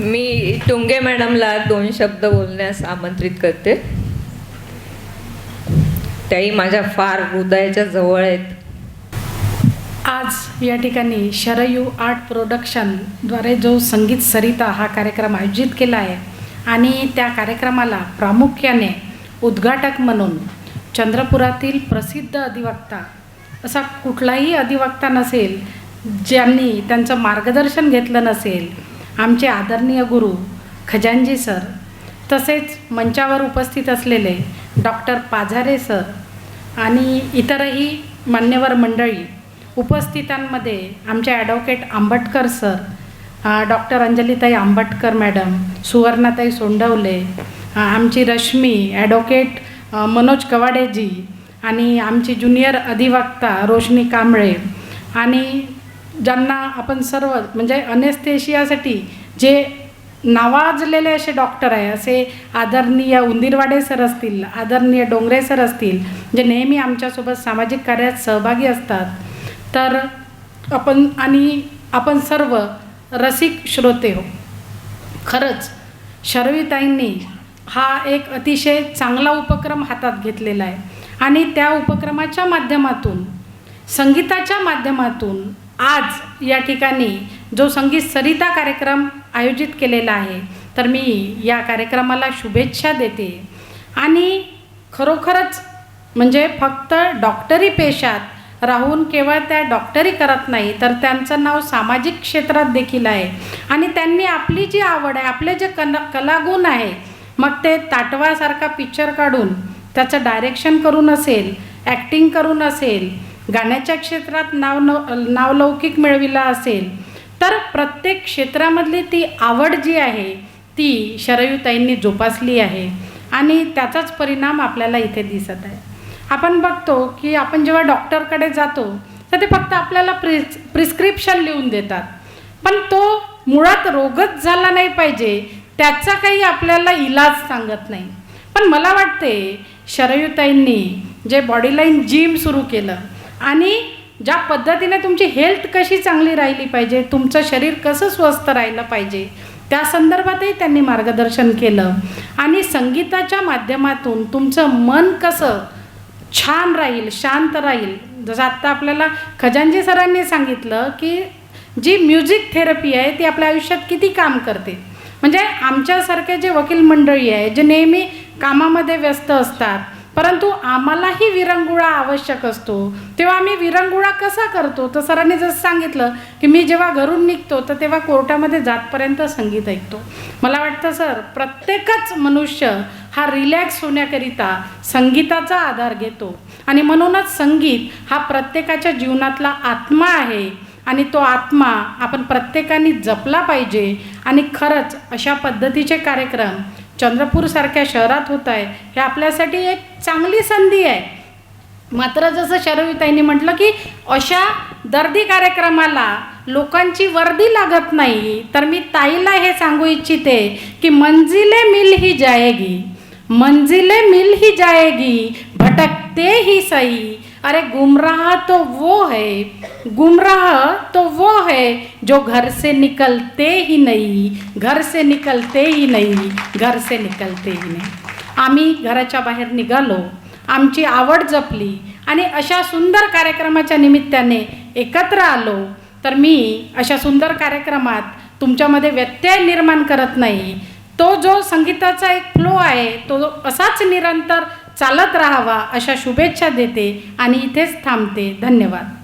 मी टुंगे मॅडमला दोन शब्द बोलण्यास आमंत्रित करते. त्याही माझ्या फार हृदयाच्या जवळ आहेत. आज या ठिकाणी शरयू आर्ट प्रोडक्शनद्वारे जो संगीत सरिता हा कार्यक्रम आयोजित केला आहे आणि त्या कार्यक्रमाला प्रामुख्याने उद्घाटक म्हणून चंद्रपुरातील प्रसिद्ध अधिवक्ता असा कुठलाही अधिवक्ता नसेल ज्यांनी त्यांचं मार्गदर्शन घेतलं नसेल आमचे आदरणीय गुरु खजानजी सर तसेच मंचावर उपस्थित असलेले डॉक्टर पाझारे सर आणि इतरही मान्यवर मंडळी उपस्थितांमध्ये आमचे ॲडव्होकेट आंबटकर सर डॉक्टर अंजलीताई आंबटकर मॅडम सुवर्णाताई सोंडवले आमची रश्मी ॲडव्होकेट मनोज कवाडेजी आणि आमची ज्युनियर अधिवक्ता रोशनी कांबळे आणि ज्यांना आपण सर्व म्हणजे अनेस्थेशियासाठी जे नावाजलेले असे डॉक्टर आहे असे आदरणीय उंदीरवाडे सर असतील आदरणीय डोंगरे सर असतील जे नेहमी आमच्यासोबत सामाजिक कार्यात सहभागी असतात तर आपण आणि आपण सर्व रसिक श्रोते हो. खरंच शर्विताईंनी हा एक अतिशय चांगला उपक्रम हातात घेतलेला आहे. आणि त्या उपक्रमाच्या माध्यमातून संगीताच्या माध्यमातून आज या ठिकाणी जो संगीत सरिता कार्यक्रम आयोजित केलेला आहे तर मी या कार्यक्रमाला शुभेच्छा देते. आणि खरोखरच म्हणजे फक्त डॉक्टरी पेशात राहून केवळ त्या डॉक्टरी करत नाही तर त्यांचं नाव सामाजिक क्षेत्रात देखील आहे. आणि त्यांनी आपली जी आवड आहे आपले जे कन कलागुण आहे मग ते ताटवासारखा पिक्चर काढून त्याचं डायरेक्शन करून असेल ॲक्टिंग करून असेल गाण्याच्या क्षेत्रात नाव नावलौकिक मिळविला असेल तर प्रत्येक क्षेत्रामधली ती आवड जी आहे ती शरयूताईंनी जोपासली आहे. आणि त्याचाच परिणाम आपल्याला इथे दिसत आहे. आपण बघतो की आपण जेव्हा डॉक्टरकडे जातो तर ते फक्त आपल्याला प्रिस् प्रिस्क्रिप्शन लिहून देतात. पण तो मुळात रोगच झाला नाही पाहिजे त्याचा काही आपल्याला इलाज सांगत नाही. पण मला वाटते शरयुताईंनी जे बॉडीलाईन जिम सुरू केलं आणि ज्या पद्धतीने तुमची हेल्थ कशी चांगली राहिली पाहिजे तुमचं शरीर कसं स्वस्थ राहिलं पाहिजे त्या संदर्भातही त्यांनी मार्गदर्शन केलं. आणि संगीताच्या माध्यमातून तुमचं मन कसं छान राहील शांत राहील. जसं आत्ता आपल्याला खजांजी सरांनी सांगितलं की जी म्युझिक थेरपी आहे ती आपल्या आयुष्यात किती काम करते. म्हणजे आमच्यासारखे जे वकील मंडळी आहे जे नेहमी कामामध्ये व्यस्त असतात परंतु आम्हालाही विरंगुळा आवश्यक असतो. तेव्हा आम्ही विरंगुळा कसा करतो? तर सरांनी जसं सांगितलं की मी जेव्हा घरून निघतो तर तेव्हा कोर्टामध्ये जातपर्यंत संगीत ऐकतो. मला वाटतं सर प्रत्येकच मनुष्य हा रिलॅक्स होण्याकरिता संगीताचा आधार घेतो. आणि म्हणूनच संगीत हा प्रत्येकाच्या जीवनातला आत्मा आहे आणि तो आत्मा आपण प्रत्येकाने जपला पाहिजे. आणि खरंच अशा पद्धतीचे कार्यक्रम चंद्रपूरसारख्या शहरात होत आहे. हे आपल्यासाठी एक चांगली संधी आहे. मात्र जसं शरविताईंनी म्हटलं की अशा दर्दी कार्यक्रमाला लोकांची वर्दी लागत नाही. तर मी ताईला हे सांगू इच्छिते की मंजिले मिल ही जाएगी. मंजिले मिल ही जाएगी. भटकते ही सही अरे गुमराह तो वो है. गुमराह तो वो है जो घर से निकलते ही नहीं घर से निकलते ही नहीं घर से निकलते ही नाही. आम्ही घराच्या बाहेर निघालो आमची आवड जपली आणि अशा सुंदर कार्यक्रमाच्या निमित्ताने एकत्र आलो. तर मी अशा सुंदर कार्यक्रमात तुमच्यामध्ये व्यत्यय निर्माण करत नाही. तो जो संगीताचा एक फ्लो आहे तो असाच निरंतर चालत राहावा अशा शुभेच्छा देते आणि इथेच थांबते. धन्यवाद.